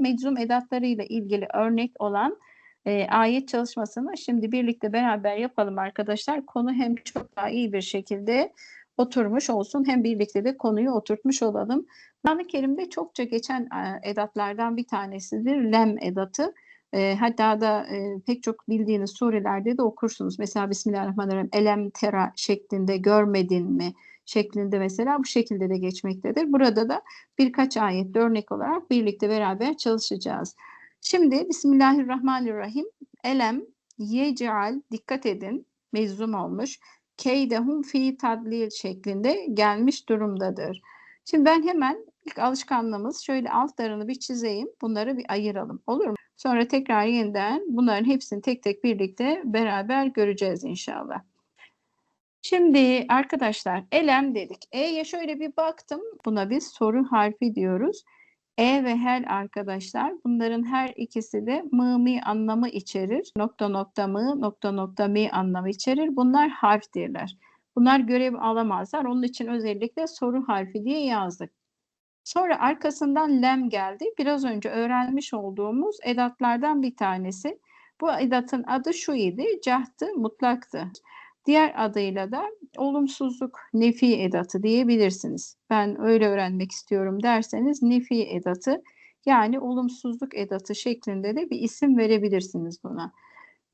Meczum edatlarıyla ilgili örnek olan e, ayet çalışmasını şimdi birlikte beraber yapalım arkadaşlar. Konu hem çok daha iyi bir şekilde oturmuş olsun hem birlikte de konuyu oturtmuş olalım. Kur'an-ı Kerim'de çokça geçen e, edatlardan bir tanesidir lem edatı. E, hatta da e, pek çok bildiğiniz surelerde de okursunuz. Mesela Bismillahirrahmanirrahim elem tera şeklinde görmedin mi şeklinde mesela bu şekilde de geçmektedir. Burada da birkaç ayet örnek olarak birlikte beraber çalışacağız. Şimdi Bismillahirrahmanirrahim. Elem yec'al dikkat edin mezum olmuş. Keydehum fi tadlil şeklinde gelmiş durumdadır. Şimdi ben hemen ilk alışkanlığımız şöyle altlarını bir çizeyim. Bunları bir ayıralım. Olur mu? Sonra tekrar yeniden bunların hepsini tek tek birlikte beraber göreceğiz inşallah. Şimdi arkadaşlar elem dedik. E'ye şöyle bir baktım. Buna biz soru harfi diyoruz. E ve hel arkadaşlar bunların her ikisi de mı mi anlamı içerir. Nokta nokta mı nokta nokta mi anlamı içerir. Bunlar harftirler. Bunlar görev alamazlar. Onun için özellikle soru harfi diye yazdık. Sonra arkasından lem geldi. Biraz önce öğrenmiş olduğumuz edatlardan bir tanesi. Bu edatın adı şu idi. Cahtı, mutlaktı. Diğer adıyla da olumsuzluk nefi edatı diyebilirsiniz. Ben öyle öğrenmek istiyorum derseniz nefi edatı yani olumsuzluk edatı şeklinde de bir isim verebilirsiniz buna.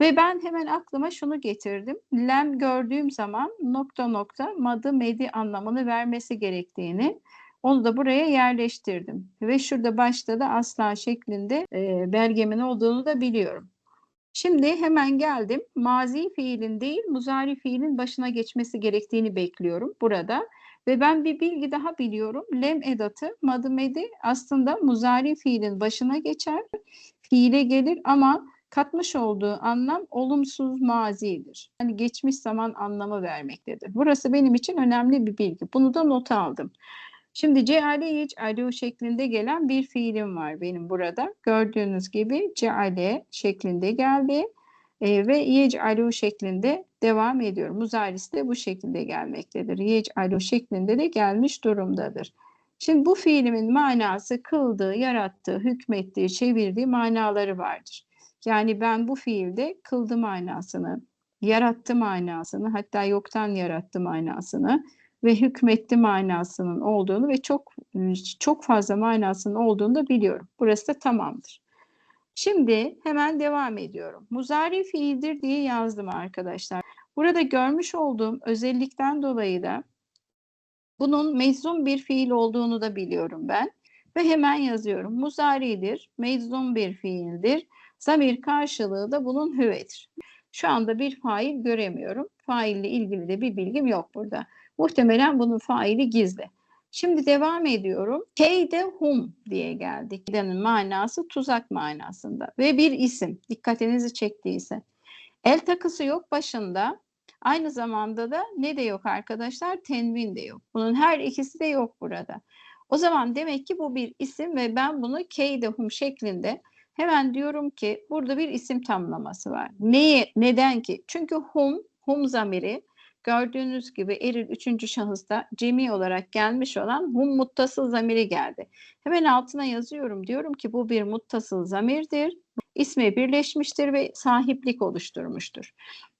Ve ben hemen aklıma şunu getirdim. Lem gördüğüm zaman nokta nokta madı medi anlamını vermesi gerektiğini onu da buraya yerleştirdim. Ve şurada başta da asla şeklinde e, belgemin olduğunu da biliyorum. Şimdi hemen geldim. Mazi fiilin değil, muzari fiilin başına geçmesi gerektiğini bekliyorum burada. Ve ben bir bilgi daha biliyorum. Lem edatı, madımedi aslında muzari fiilin başına geçer. Fiile gelir ama katmış olduğu anlam olumsuz mazidir. Yani geçmiş zaman anlamı vermektedir. Burası benim için önemli bir bilgi. Bunu da nota aldım. Şimdi ceale yec'alu şeklinde gelen bir fiilim var benim burada. Gördüğünüz gibi ceale şeklinde geldi e, ve yec'alu şeklinde devam ediyor. Muzarisi de bu şekilde gelmektedir. Yec'alu şeklinde de gelmiş durumdadır. Şimdi bu fiilimin manası kıldığı, yarattığı, hükmettiği, çevirdiği manaları vardır. Yani ben bu fiilde kıldı manasını, yarattı manasını, hatta yoktan yarattı manasını, ve hükmetti manasının olduğunu ve çok çok fazla manasının olduğunu da biliyorum. Burası da tamamdır. Şimdi hemen devam ediyorum. Muzari fiildir diye yazdım arkadaşlar. Burada görmüş olduğum özellikten dolayı da bunun meczum bir fiil olduğunu da biliyorum ben. Ve hemen yazıyorum. Muzaridir, meczum bir fiildir. Zamir karşılığı da bunun hüvedir. Şu anda bir fail göremiyorum. Faille ilgili de bir bilgim yok burada. Muhtemelen bunun faili gizli. Şimdi devam ediyorum. Keyde hum diye geldik. Keyde'nin manası tuzak manasında ve bir isim. Dikkatinizi çektiyse. El takısı yok başında. Aynı zamanda da ne de yok arkadaşlar? Tenvin de yok. Bunun her ikisi de yok burada. O zaman demek ki bu bir isim ve ben bunu keyde hum şeklinde hemen diyorum ki burada bir isim tamlaması var. Neye, neden ki? Çünkü hum, hum zamiri Gördüğünüz gibi eril üçüncü şahısta cemi olarak gelmiş olan hum muttasıl zamiri geldi. Hemen altına yazıyorum. Diyorum ki bu bir muttasıl zamirdir. İsmi birleşmiştir ve sahiplik oluşturmuştur.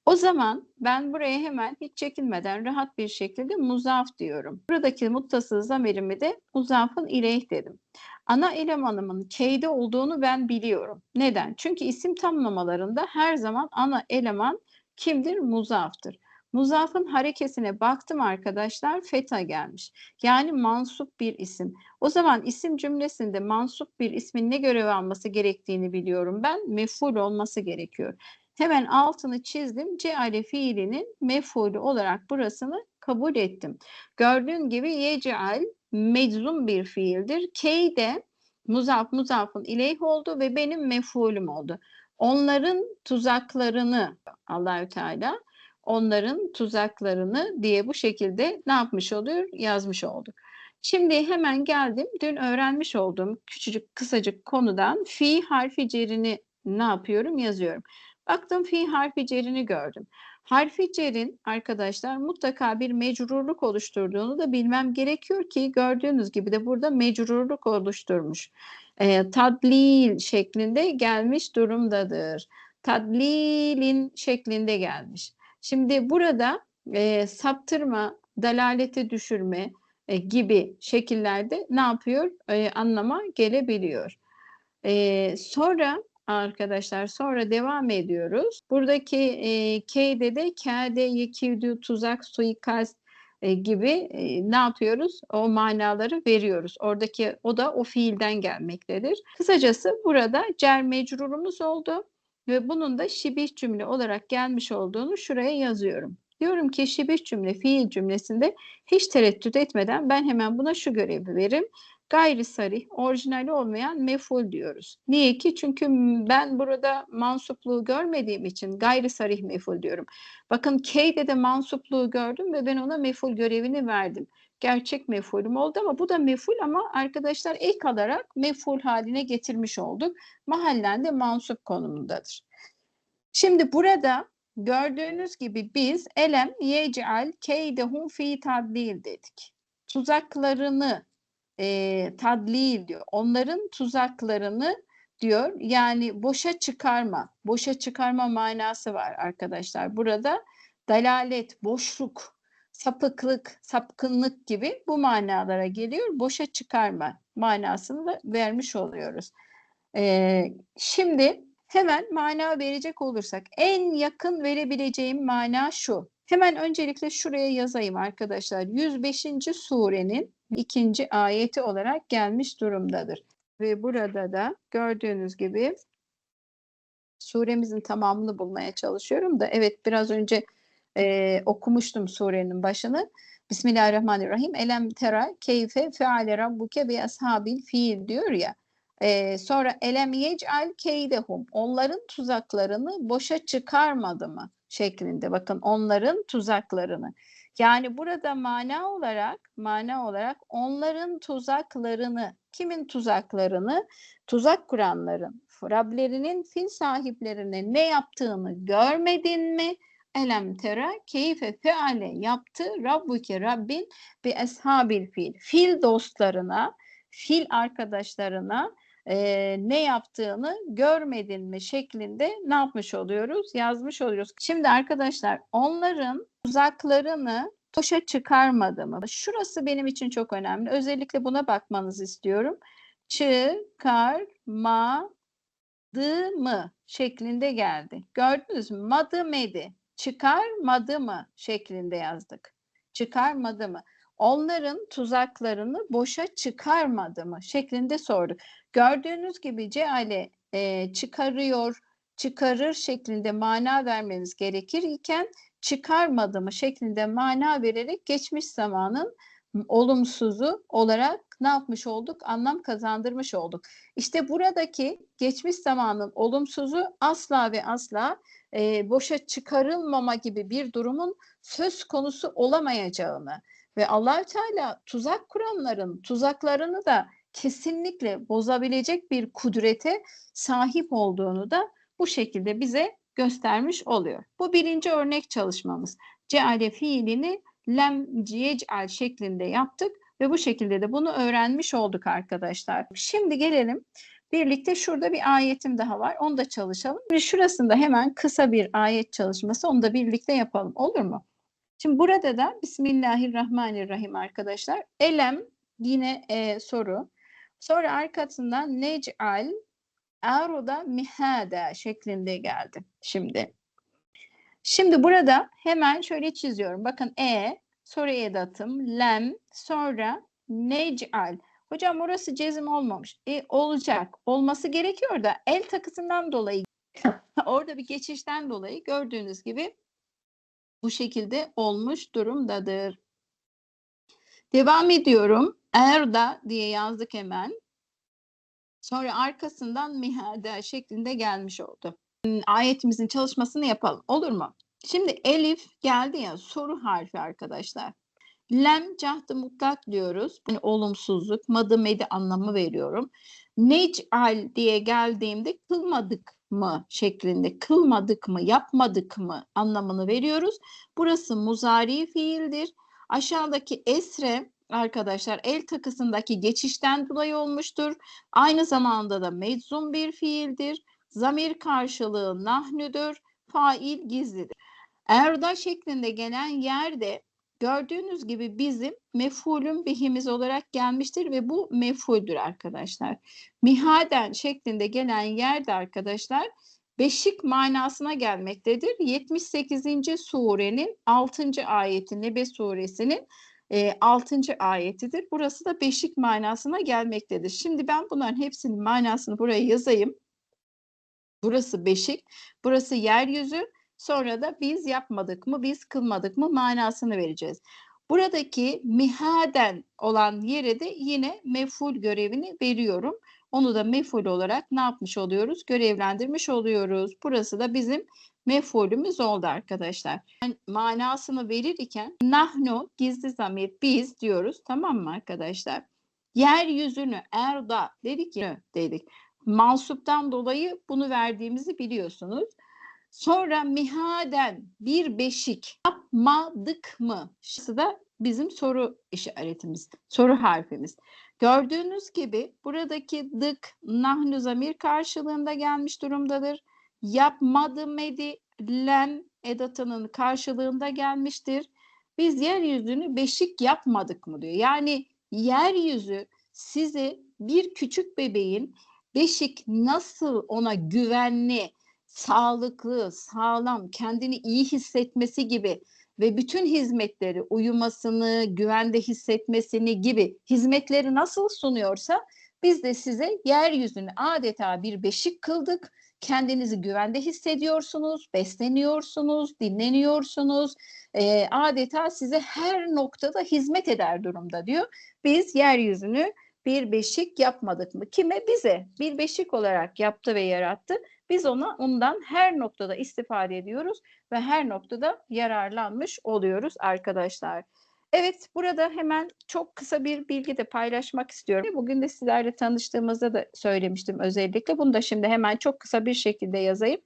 O zaman ben buraya hemen hiç çekinmeden rahat bir şekilde muzaf diyorum. Buradaki muttasıl zamirimi de muzafın ileyh dedim. Ana elemanımın keyde olduğunu ben biliyorum. Neden? Çünkü isim tamlamalarında her zaman ana eleman kimdir? Muzaftır. Muzafın harekesine baktım arkadaşlar feta gelmiş. Yani mansup bir isim. O zaman isim cümlesinde mansup bir ismin ne görev alması gerektiğini biliyorum ben. Meful olması gerekiyor. Hemen altını çizdim. Ceale fiilinin mefulü olarak burasını kabul ettim. Gördüğün gibi yeceal meczum bir fiildir. Key de muzaf muzafın ileyh oldu ve benim mefulüm oldu. Onların tuzaklarını Allahü Teala onların tuzaklarını diye bu şekilde ne yapmış oluyor? Yazmış olduk. Şimdi hemen geldim. Dün öğrenmiş olduğum küçücük kısacık konudan fi harfi cerini ne yapıyorum? Yazıyorum. Baktım fi harfi cerini gördüm. Harfi cerin arkadaşlar mutlaka bir mecrurluk oluşturduğunu da bilmem gerekiyor ki gördüğünüz gibi de burada mecrurluk oluşturmuş. E, tadlil şeklinde gelmiş durumdadır. Tadlilin şeklinde gelmiş. Şimdi burada e, saptırma, dalalete düşürme e, gibi şekillerde ne yapıyor? E, anlama gelebiliyor. E, sonra arkadaşlar sonra devam ediyoruz. Buradaki e, K'de de kâde, yekivdü, tuzak, suikast e, gibi e, ne yapıyoruz? O manaları veriyoruz. Oradaki o da o fiilden gelmektedir. Kısacası burada cer mecrurumuz oldu ve bunun da şibih cümle olarak gelmiş olduğunu şuraya yazıyorum. Diyorum ki şibih cümle fiil cümlesinde hiç tereddüt etmeden ben hemen buna şu görevi veririm gayri sarih, orijinali olmayan meful diyoruz. Niye ki? Çünkü ben burada mansupluğu görmediğim için gayri sarih meful diyorum. Bakın K'de de mansupluğu gördüm ve ben ona meful görevini verdim. Gerçek mefulüm oldu ama bu da meful ama arkadaşlar ek alarak meful haline getirmiş olduk. Mahallen de mansup konumundadır. Şimdi burada gördüğünüz gibi biz elem yec'al keydehum fi tadlil dedik. Tuzaklarını e, tadlil diyor. Onların tuzaklarını diyor. Yani boşa çıkarma. Boşa çıkarma manası var arkadaşlar. Burada dalalet, boşluk, sapıklık, sapkınlık gibi bu manalara geliyor. Boşa çıkarma manasını da vermiş oluyoruz. Ee, şimdi hemen mana verecek olursak en yakın verebileceğim mana şu. Hemen öncelikle şuraya yazayım arkadaşlar. 105. surenin ikinci ayeti olarak gelmiş durumdadır. Ve burada da gördüğünüz gibi suremizin tamamını bulmaya çalışıyorum da evet biraz önce e, okumuştum surenin başını. Bismillahirrahmanirrahim. Elem tera keyfe feale rabbuke bi ashabil fiil diyor ya. E, sonra elem yec'al keydehum. Onların tuzaklarını boşa çıkarmadı mı? şeklinde. Bakın onların tuzaklarını. Yani burada mana olarak mana olarak onların tuzaklarını, kimin tuzaklarını? Tuzak kuranların, Rablerinin fil sahiplerine ne yaptığını görmedin mi? Elem tera keyfe feale yaptı Rabbuke Rabbin bir eshabil fil. Fil dostlarına, fil arkadaşlarına e, ne yaptığını görmedin mi şeklinde ne yapmış oluyoruz? Yazmış oluyoruz. Şimdi arkadaşlar onların uzaklarını boşa çıkarmadı mı? Şurası benim için çok önemli. Özellikle buna bakmanızı istiyorum. Çıkarmadı mı şeklinde geldi. Gördünüz mü? Madı medi. Çıkarmadı mı şeklinde yazdık. Çıkarmadı mı? Onların tuzaklarını boşa çıkarmadı mı şeklinde sorduk. Gördüğünüz gibi ceale e, çıkarıyor, çıkarır şeklinde mana vermeniz gerekir iken çıkarmadı mı şeklinde mana vererek geçmiş zamanın olumsuzu olarak ne yapmış olduk? Anlam kazandırmış olduk. İşte buradaki geçmiş zamanın olumsuzu asla ve asla e, boşa çıkarılmama gibi bir durumun söz konusu olamayacağını ve allah Teala tuzak kuranların tuzaklarını da kesinlikle bozabilecek bir kudrete sahip olduğunu da bu şekilde bize göstermiş oluyor. Bu birinci örnek çalışmamız. Ceale fiilini lem ciyec'al şeklinde yaptık ve bu şekilde de bunu öğrenmiş olduk arkadaşlar. Şimdi gelelim birlikte şurada bir ayetim daha var. Onu da çalışalım. Ve şurasında hemen kısa bir ayet çalışması onu da birlikte yapalım. Olur mu? Şimdi burada da Bismillahirrahmanirrahim arkadaşlar. Elem yine e, soru. Sonra arkasından nec'al aruda mihada şeklinde geldi şimdi. Şimdi burada hemen şöyle çiziyorum. Bakın e, sonra edatım, lem, sonra nec'al. Hocam orası cezim olmamış. E olacak. Olması gerekiyor da el takısından dolayı orada bir geçişten dolayı gördüğünüz gibi bu şekilde olmuş durumdadır. Devam ediyorum. Erda diye yazdık hemen. Sonra arkasından mihada şeklinde gelmiş oldu. Ayetimizin çalışmasını yapalım. Olur mu? Şimdi elif geldi ya soru harfi arkadaşlar. Lem cahtı mutlak diyoruz. Yani olumsuzluk, madı medi anlamı veriyorum. Nec'al diye geldiğimde kılmadık mı şeklinde kılmadık mı yapmadık mı anlamını veriyoruz. Burası muzari fiildir. Aşağıdaki esre arkadaşlar el takısındaki geçişten dolayı olmuştur. Aynı zamanda da meczum bir fiildir. Zamir karşılığı nahnüdür. Fail gizlidir. Erda şeklinde gelen yerde gördüğünüz gibi bizim mefulün bihimiz olarak gelmiştir ve bu mefuldür arkadaşlar. Mihaden şeklinde gelen yerde arkadaşlar beşik manasına gelmektedir. 78. surenin 6. ayeti Nebe suresinin e, 6. ayetidir. Burası da beşik manasına gelmektedir. Şimdi ben bunların hepsinin manasını buraya yazayım. Burası beşik, burası yeryüzü, sonra da biz yapmadık mı, biz kılmadık mı manasını vereceğiz. Buradaki mihaden olan yere de yine meful görevini veriyorum. Onu da meful olarak ne yapmış oluyoruz? Görevlendirmiş oluyoruz. Burası da bizim mefulümüz oldu arkadaşlar. Yani manasını verir iken nahnu gizli zamir biz diyoruz tamam mı arkadaşlar? Yeryüzünü erda dedik ya dedik. Mansuptan dolayı bunu verdiğimizi biliyorsunuz. Sonra mihaden bir beşik yapmadık mı? Şurası da bizim soru işaretimiz, soru harfimiz. Gördüğünüz gibi buradaki dık nahnu zamir karşılığında gelmiş durumdadır. Yapmadı medi len edatının karşılığında gelmiştir. Biz yeryüzünü beşik yapmadık mı diyor. Yani yeryüzü sizi bir küçük bebeğin beşik nasıl ona güvenli, sağlıklı, sağlam, kendini iyi hissetmesi gibi ve bütün hizmetleri uyumasını, güvende hissetmesini gibi hizmetleri nasıl sunuyorsa biz de size yeryüzünü adeta bir beşik kıldık. Kendinizi güvende hissediyorsunuz, besleniyorsunuz, dinleniyorsunuz. E, adeta size her noktada hizmet eder durumda diyor. Biz yeryüzünü bir beşik yapmadık mı? Kime? Bize. Bir beşik olarak yaptı ve yarattı. Biz ona ondan her noktada istifade ediyoruz ve her noktada yararlanmış oluyoruz arkadaşlar. Evet burada hemen çok kısa bir bilgi de paylaşmak istiyorum. Bugün de sizlerle tanıştığımızda da söylemiştim özellikle. Bunu da şimdi hemen çok kısa bir şekilde yazayım.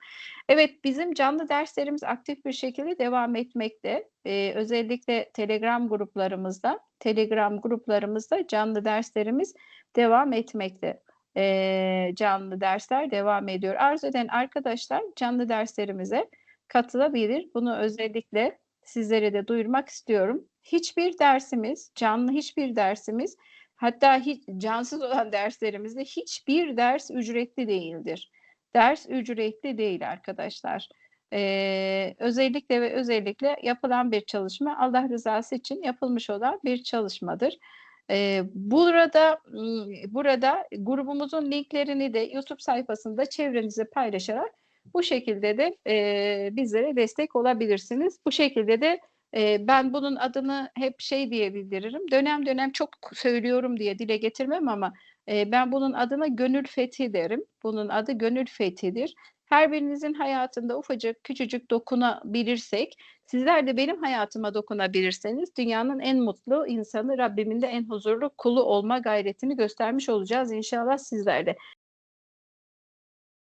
Evet bizim canlı derslerimiz aktif bir şekilde devam etmekte. Ee, özellikle Telegram gruplarımızda, Telegram gruplarımızda canlı derslerimiz devam etmekte. Ee, canlı dersler devam ediyor. Arzu eden arkadaşlar canlı derslerimize katılabilir. Bunu özellikle sizlere de duyurmak istiyorum. Hiçbir dersimiz, canlı hiçbir dersimiz, hatta hiç, cansız olan derslerimizde hiçbir ders ücretli değildir. Ders ücretli değil arkadaşlar. Ee, özellikle ve özellikle yapılan bir çalışma Allah rızası için yapılmış olan bir çalışmadır. Ee, burada burada grubumuzun linklerini de YouTube sayfasında çevrenize paylaşarak bu şekilde de e, bizlere destek olabilirsiniz. Bu şekilde de ben bunun adını hep şey diye bildiririm. Dönem dönem çok söylüyorum diye dile getirmem ama ben bunun adına gönül fethi derim. Bunun adı gönül fethidir. Her birinizin hayatında ufacık küçücük dokunabilirsek, sizler de benim hayatıma dokunabilirseniz dünyanın en mutlu insanı, Rabbimin de en huzurlu kulu olma gayretini göstermiş olacağız inşallah sizler de.